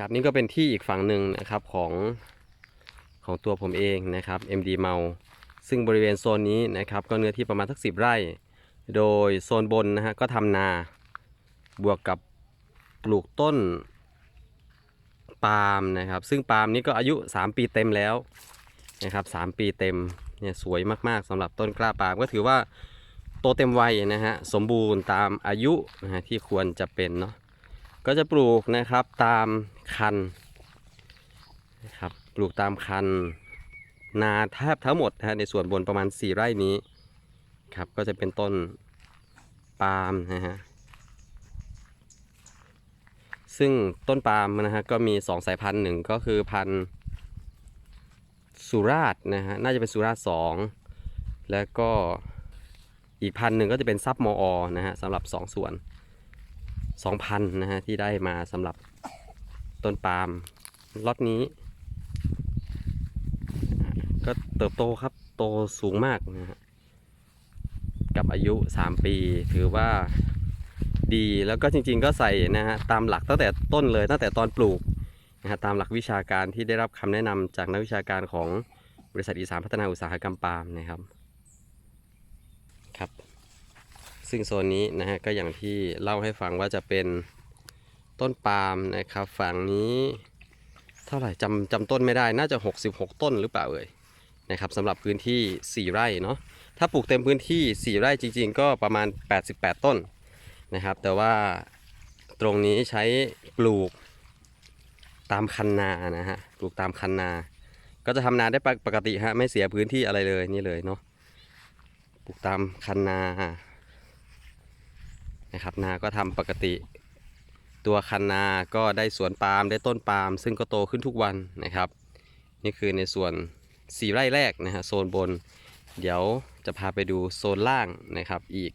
ครับนี่ก็เป็นที่อีกฝั่งหนึ่งนะครับของของตัวผมเองนะครับ MD เมาซึ่งบริเวณโซนนี้นะครับ ก็เนื้อที่ประมาณสักสิบไร่ โดยโซนบนนะฮะก็ทำนาบวกกับปลูกต้นปาล์มนะครับ ซึ่งปาล์มนี้ก็อายุ 3 ปีเต็มแล้วนะครับ3ปีเต็มเนี่ยสวยมากๆสำหรับต้นกล้าปาล์มก็ถือว่าโตเต็มวัยนะฮะสมบูรณ์ตามอายุนะฮะที่ควรจะเป็นเนาะ ก็จะปลูกนะครับตามคันนะครับปลูกตามคัน นาแทบทั้งหมดนะฮะในส่วนบนประมาณ 4 ไร่นี้ครับก็จะเป็นต้นปาล์มนะฮะซึ่งต้นปาล์มนะฮะก็มี 2 สายพันธุ์หนึ่งก็คือพันธุ์สุราษนะฮะน่าจะเป็นสุราษสองแล้วก็อีกพันธุ์หนึ่งก็จะเป็นซับมออนะฮะสำหรับ 2 ส่วน 2,000นะฮะที่ได้มาสำหรับต้นปาล์มล็อตนี้ ก็เติบโตครับโตสูงมากนะฮะกับอายุ 3 ปี ถือว่าดีแล้วก็จริงๆก็ใส่นะฮะตามหลักตั้งแต่ต้นเลยตั้งแต่ตอนปลูกนะฮะตามหลักวิชาการที่ได้รับคำแนะนำจากนักวิชาการของบริษัทอีสานพัฒนาอุตสาหกรรมปาล์มนะครับครับ ซึ่งโซนนี้นะฮะก็อย่างที่เล่าให้ฟังว่าจะเป็นต้นปาล์มนะครับฝั่งนี้เท่าไหร่จำจำต้นไม่ได้น่าจะ 66 ต้นหรือเปล่าเอ่ยนะครับสำหรับพื้นที่ 4 ไร่เนาะถ้าปลูกเต็มพื้นที่ 4 ไร่จริง ๆ ก็ประมาณ 88 ต้นนะครับ แต่ว่าตรงนี้ใช้ปลูกตามคันนานะฮะปลูกตามคันนา ก็จะทำนาได้ปกติฮะไม่เสียพื้นที่อะไรเลยนี่เลยเนาะปลูกตามคันนา นะครับนาก็ทำปกติ ตัวคันนาก็ได้สวนปาล์มได้ต้นปาล์มซึ่งก็โตขึ้นทุกวันนะครับ นี่คือในส่วนสีไร่แรกนะฮะโซนบน เดี๋ยวจะพาไปดูโซนล่างนะครับอีก